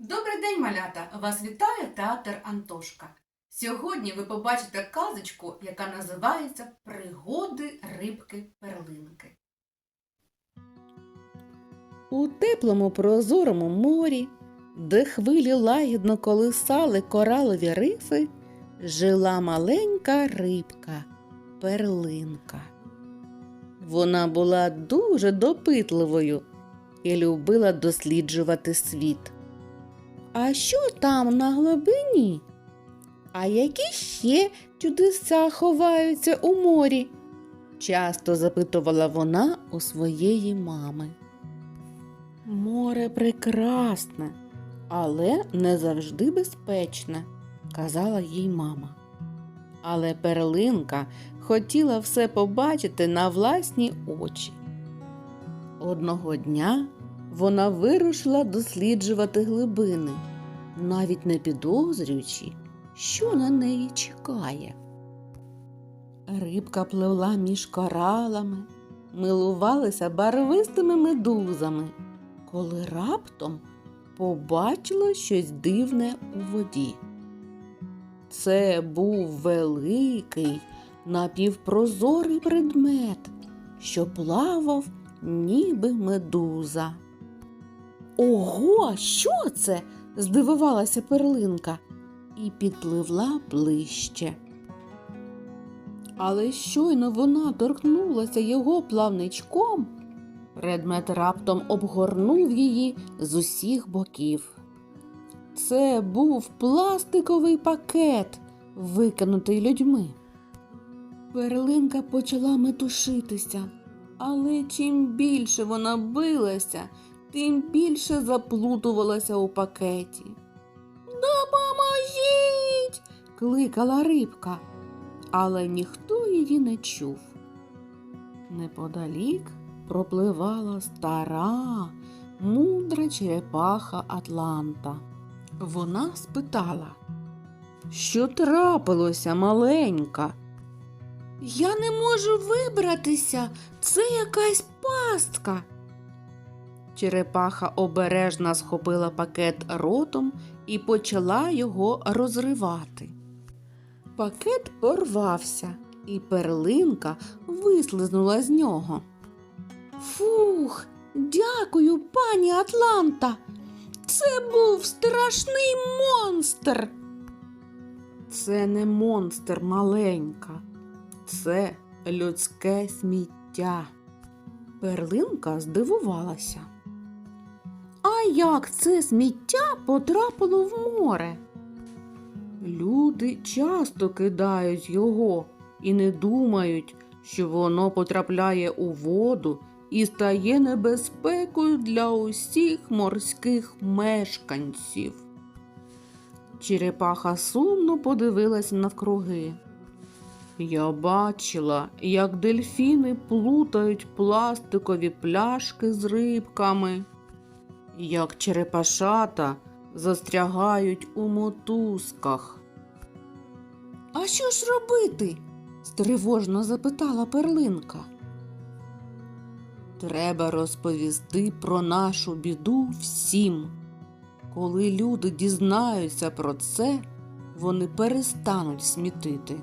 Добрий день, малята! Вас вітає театр Антошка. Сьогодні ви побачите казочку, яка називається Пригоди рибки перлинки. У теплому прозорому морі, де хвилі лагідно колисали коралові рифи, жила маленька рибка перлинка. Вона була дуже допитливою і любила досліджувати світ. А що там на глибині? А які ще чудеса ховаються у морі? часто запитувала вона у своєї мами. Море прекрасне, але не завжди безпечне, казала їй мама. Але перлинка хотіла все побачити на власні очі. Одного дня вона вирушила досліджувати глибини, навіть не підозрюючи, що на неї чекає. Рибка пливла між коралами, милувалася барвистими медузами, коли раптом побачила щось дивне у воді. Це був великий напівпрозорий предмет, що плавав, ніби медуза. Ого, що це? Здивувалася перлинка і підпливла ближче. Але щойно вона торкнулася його плавничком, предмет раптом обгорнув її з усіх боків. Це був пластиковий пакет, викинутий людьми. Перлинка почала метушитися, але чим більше вона билася, тим більше заплутувалася у пакеті. Допоможіть. кликала рибка, але ніхто її не чув. Неподалік пропливала стара, мудра черепаха Атланта. Вона спитала, що трапилося, маленька? Я не можу вибратися, це якась пастка. Черепаха обережно схопила пакет ротом і почала його розривати. Пакет порвався, і перлинка вислизнула з нього. Фух, дякую, пані Атланта. Це був страшний монстр. Це не монстр маленька, це людське сміття. Перлинка здивувалася. Як це сміття потрапило в море? Люди часто кидають його і не думають, що воно потрапляє у воду і стає небезпекою для усіх морських мешканців. Черепаха сумно подивилась навкруги. Я бачила, як дельфіни плутають пластикові пляшки з рибками, як черепашата застрягають у мотузках. А що ж робити? стривожно запитала перлинка. Треба розповісти про нашу біду всім. Коли люди дізнаються про це, вони перестануть смітити.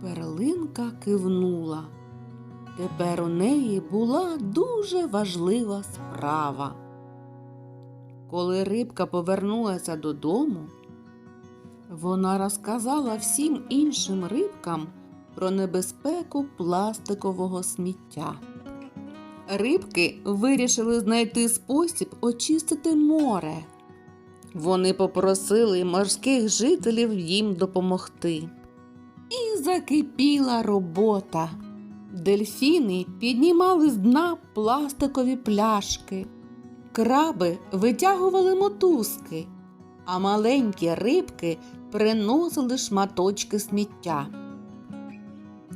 Перлинка кивнула. Тепер у неї була дуже важлива справа. Коли рибка повернулася додому, вона розказала всім іншим рибкам про небезпеку пластикового сміття. Рибки вирішили знайти спосіб очистити море. Вони попросили морських жителів їм допомогти. І закипіла робота. Дельфіни піднімали з дна пластикові пляшки, краби витягували мотузки, а маленькі рибки приносили шматочки сміття.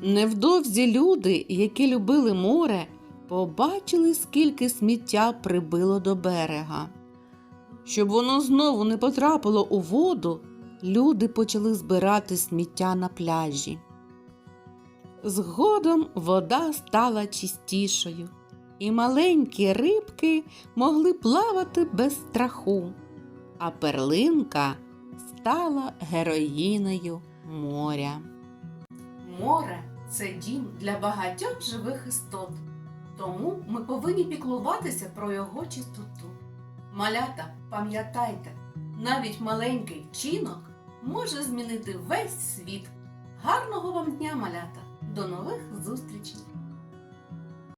Невдовзі люди, які любили море, побачили, скільки сміття прибило до берега. Щоб воно знову не потрапило у воду, люди почали збирати сміття на пляжі. Згодом вода стала чистішою, і маленькі рибки могли плавати без страху. а перлинка стала героїнею моря. Море це дім для багатьох живих істот. Тому ми повинні піклуватися про його чистоту. Малята, пам'ятайте, навіть маленький вчинок може змінити весь світ. Гарного вам дня, малята! До нових зустрічей!